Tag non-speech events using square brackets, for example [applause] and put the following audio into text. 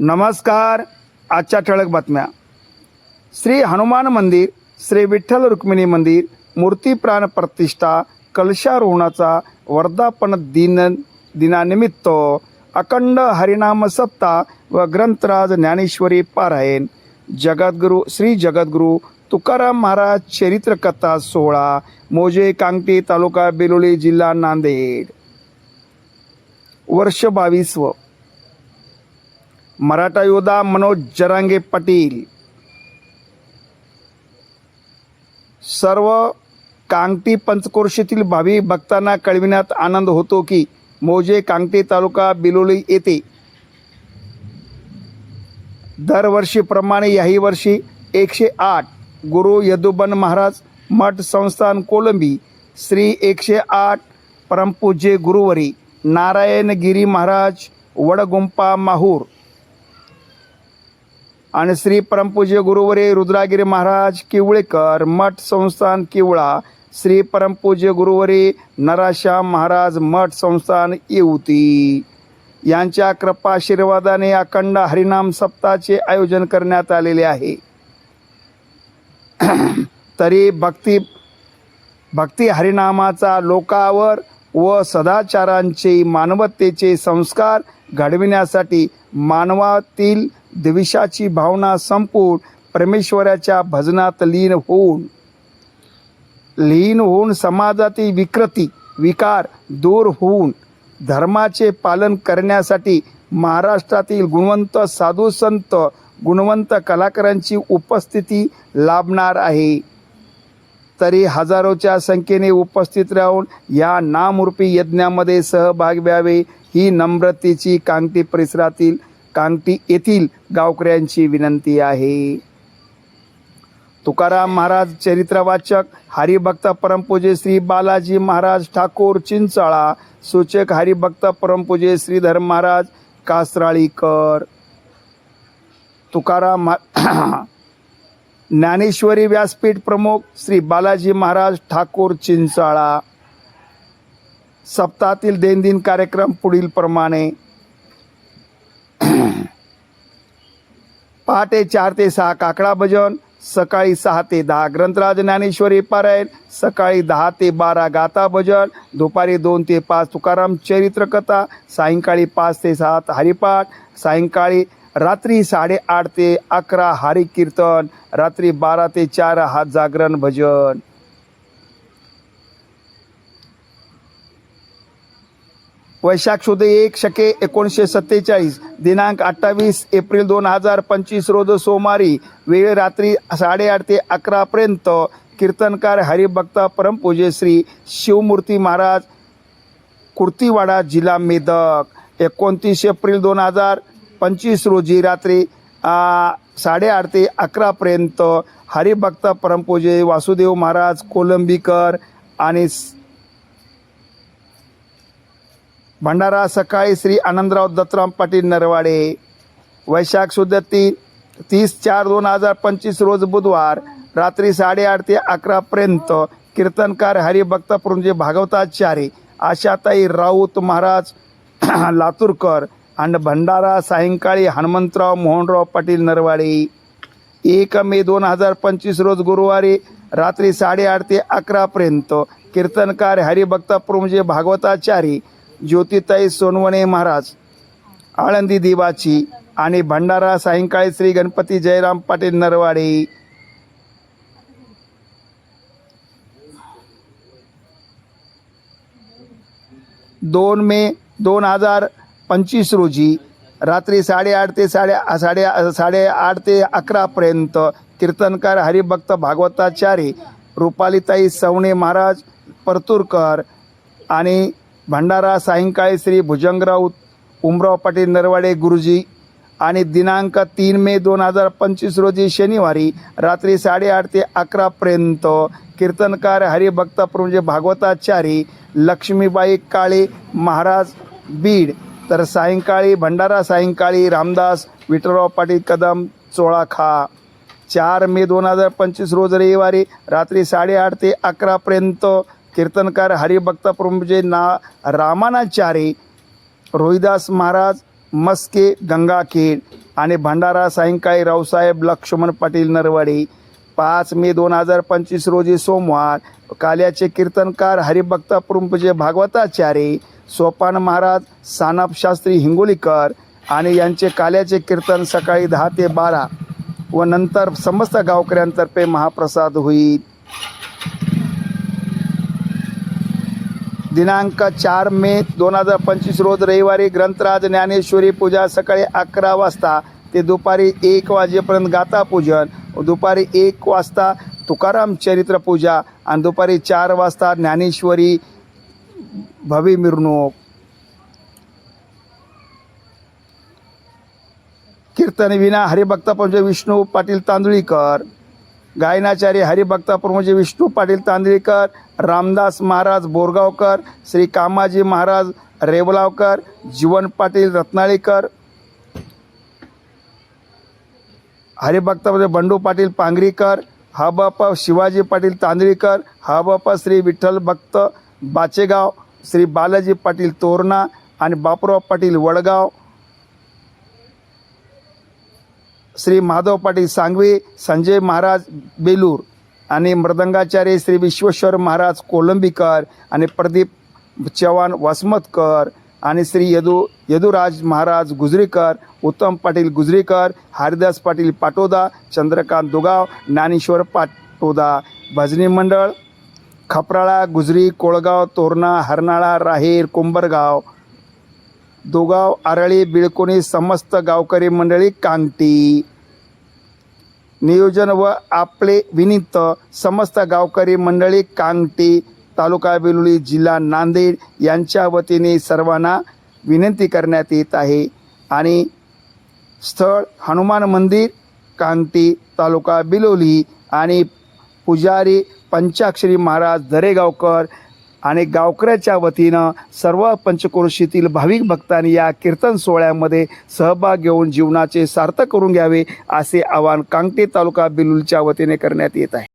नमस्कार. आजच्या ठळक बातम्या. श्री हनुमान मंदिर श्री विठ्ठल रुक्मिणी मंदिर मूर्ती प्राण प्रतिष्ठा कलशारोहणाचा वर्धापन दिन दिनानिमित्त अखंड हरिनाम सप्ताह व ग्रंथराज ज्ञानेश्वरी पारायण. जगद्गुरू श्री जगद्गुरू तुकाराम महाराज चरित्र कथा सोहळा मोजे कांगटी तालुका बेलोली जिल्हा नांदेड. वर्ष बावीसवं मराठा योद्धा मनोज जरांगे पाटील. सर्व कांगटी पंचकोर्शीतील भावी भक्तांना कळविण्यात आनंद होतो की मोजे कांगटी तालुका बिलोली येथे. दरवर्षीप्रमाणे याही वर्षी एकशे आठ गुरु यदुबन महाराज मठ संस्थान कोलंबी श्री एकशे आठ परमपूज्य गुरुवरी नारायणगिरी महाराज वडगुंपा माहूर आणि श्री परमपूज्य गुरुवरे रुद्रागिरी महाराज किवळेकर मठ संस्थान किवळा. श्री परमपूज्य गुरुवरे नराश्याम महाराज मठ संस्थान येऊती. यांच्या कृपाशीर्वादाने अखंड हरिनाम सप्ताहाचे आयोजन करण्यात आलेले आहे. [clears throat] तरी भक्ती भक्ती हरिनामाचा लोकावर व सदाचारांचे मानवतेचे संस्कार घडविण्यासाठी मानवातील द्विषाची भावना संपून परमेश्वराच्या भजनात लीन होऊन लीन होऊन समाजातील विकृती विकार दूर होऊन धर्माचे पालन करण्यासाठी महाराष्ट्रातील गुणवंत साधू संत गुणवंत कलाकारांची उपस्थिती लाभणार आहे. तरी हजारोच्या संख्येने उपस्थित राहून या नामरूपी यज्ञामध्ये सहभाग व्यावे ही नम्रतेची कांगटी परिसरातील कांगटी येथील गावकऱ्यांची विनंती आहे. तुकाराम महाराज चरित्रवाचक हरिभक्त परमपूजे श्री बालाजी महाराज ठाकूर चिंचाळा सूचक हरिभक्त परमपूजे श्रीधर महाराज कासराळीकर. तुकाराम महा- [coughs] ज्ञानेश्वरी व्यासपीठ प्रमुख श्री बालाजी महाराज ठाकूर चिंचाळा. सप्ताहातील दैनंदिन कार्यक्रम पुढील प्रमाणे पहाटे चार ते सहा काकडा भजन सकाळी सहा ते दहा ग्रंथराज ज्ञानेश्वरी पारायण सकाळी दहा ते बारा गाथा भजन दुपारी दोन ते पाच तुकाराम चरित्रकथा सायंकाळी पाच ते सात हरिपाठ सायंकाळी रात्री साडेआठ ते अकरा हरिकीर्तन रात्री बारा ते चार हात जागरण भजन. वैशाख शुद्ध एक शके एकोणीसशे सत्तेचाळीस. दिनांक अठ्ठावीस एप्रिल दोन हजार पंचवीस रोज सोमवारी वेळ रात्री साडेआठ ते अकरापर्यंत कीर्तनकार हरिभक्ता परमपूजे श्री शिवमूर्ती महाराज कुर्तीवाडा जिल्हा मेदक. एकोणतीस एप्रिल दोन हजार पंचवीस रोजी रात्री साडेआठ ते अकरापर्यंत हरिभक्त परमपूजे वासुदेव महाराज कोलंबीकर आणि भंडारा सकाळी श्री आनंदराव दत्तराम पाटील नरवाडे. वैशाख शुद्ध तीन तीस चार दोन हजार पंचवीस रोज बुधवार रात्री साडेआठ ते अकरापर्यंत कीर्तनकार हरिभक्त प्रभूंचे भागवताचार्य आशाताई राऊत महाराज [clears throat] लातूरकर आणि भंडारा सायंकाळी हनुमंतराव मोहनराव पाटील नरवाडे. एक मे दोन हजार पंचवीस रोज गुरुवारी रात्री साडेआठ ते अकरापर्यंत कीर्तनकार हरिभक्त प्रभूंचे भागवताचार्य ज्योतिताई सोनवणे महाराज आळंदी देवाची आणि भंडारा सायंकाळी श्री गणपती जयराम पाटील नरवाडे. दोन मे दोन हजार पंचवीस रोजी रात्री साडेआठ ते साडे साडे साडेआठ ते अकरापर्यंत कीर्तनकार हरिभक्त भागवताचार्य रुपालीताई सवणे महाराज परतूरकर आणि भंडारा सायंकाळी श्री भुजंगराव उमराव पाटील नरवाडे गुरुजी आणि दिनांक तीन मे दोन हजार पंचवीस रोजी शनिवारी रात्री साडेआठ ते अकरापर्यंत कीर्तनकार हरिभक्त म्हणजे भागवताचारी लक्ष्मीबाई काळे महाराज बीड तर सायंकाळी भंडारा सायंकाळी रामदास विठ्ठलराव पाटील कदम चोळाखा. चार मे दोन हजार पंचवीस रोज रविवारी रात्री साडेआठ ते अकरापर्यंत कीर्तनकार हरिभक्त प्रमुजे ना रामानाचार्य रोहिदास महाराज मस्के गंगाखेड आणि भंडारा सायंकाळी रावसाहेब लक्ष्मण पाटील नरवाडे. पाच मे दोन हजार पंचवीस रोजी सोमवार काल्याचे कीर्तनकार हरिभक्त प्रमुजे भागवताचार्य सोपान महाराज सानप शास्त्री हिंगोलीकर आणि यांचे काल्याचे कीर्तन सकाळी दहा ते बारा व नंतर समस्त गावकऱ्यांतर्फे महाप्रसाद होईल. दिनांक चार मे दोन हजार पंचवीस रोज रविवारी ग्रंथराज ज्ञानेश्वरी पूजा सकाळी अकरा वाजता ते दुपारी एक वाजेपर्यंत गाता पूजन दुपारी एक वाजता तुकाराम चरित्र पूजा आणि दुपारी चार वाजता ज्ञानेश्वरी भवी मिरवणूक. कीर्तन विना हरिभक्त पंच विष्णू पाटील तांदुळीकर. गायनाचार्य हरिभक्त म्हणजे विष्णू पाटील तांदळीकर रामदास महाराज बोरगावकर श्री कामाजी महाराज रेवलावकर जीवन पाटील रत्नाळीकर हरिभक्त म्हणजे बंडू पाटील पांगरीकर हबप शिवाजी पाटील तांदळीकर हबप श्री विठ्ठल भक्त बाचेगाव श्री बालाजी पाटील तोरणा आणि बापूराव पाटील वडगाव श्री माधव पाटील सांगवी संजय महाराज बेलूर आणि मृदंगाचार्य श्री विश्वेश्वर महाराज कोलंबीकर आणि प्रदीप चव्हाण वसमतकर आणि श्री यदू यदुराज महाराज गुजरीकर उत्तम पाटील गुजरीकर हरिदास पाटील पाटोदा चंद्रकांत दुगाव ज्ञानेश्वर पाटोदा भजनी मंडळ खपराळा गुजरी कोळगाव तोरणा हरनाळा राहेर कुंभरगाव दोगाव आरळी बिळकोणी समस्त गावकरी मंडळी कांगटी नियोजन व आपले विनित समस्त गावकरी मंडळी कांगटी तालुका बेलुली जिल्हा नांदेड यांच्या वतीने सर्वांना विनंती करण्यात येत आहे. आणि स्थळ हनुमान मंदिर कांगटी तालुका बिलोली आणि पुजारी पंचाक्षरी महाराज दरेगावकर आणि गावकऱ्याच्या वतीनं सर्व पंचक्रोशीतील भाविक भक्तांनी या कीर्तन सोहळ्यामध्ये सहभाग घेऊन जीवनाचे सार्थक करून घ्यावे असे आवाहन कांगटे तालुका बिलुलच्या वतीने करण्यात येत आहे.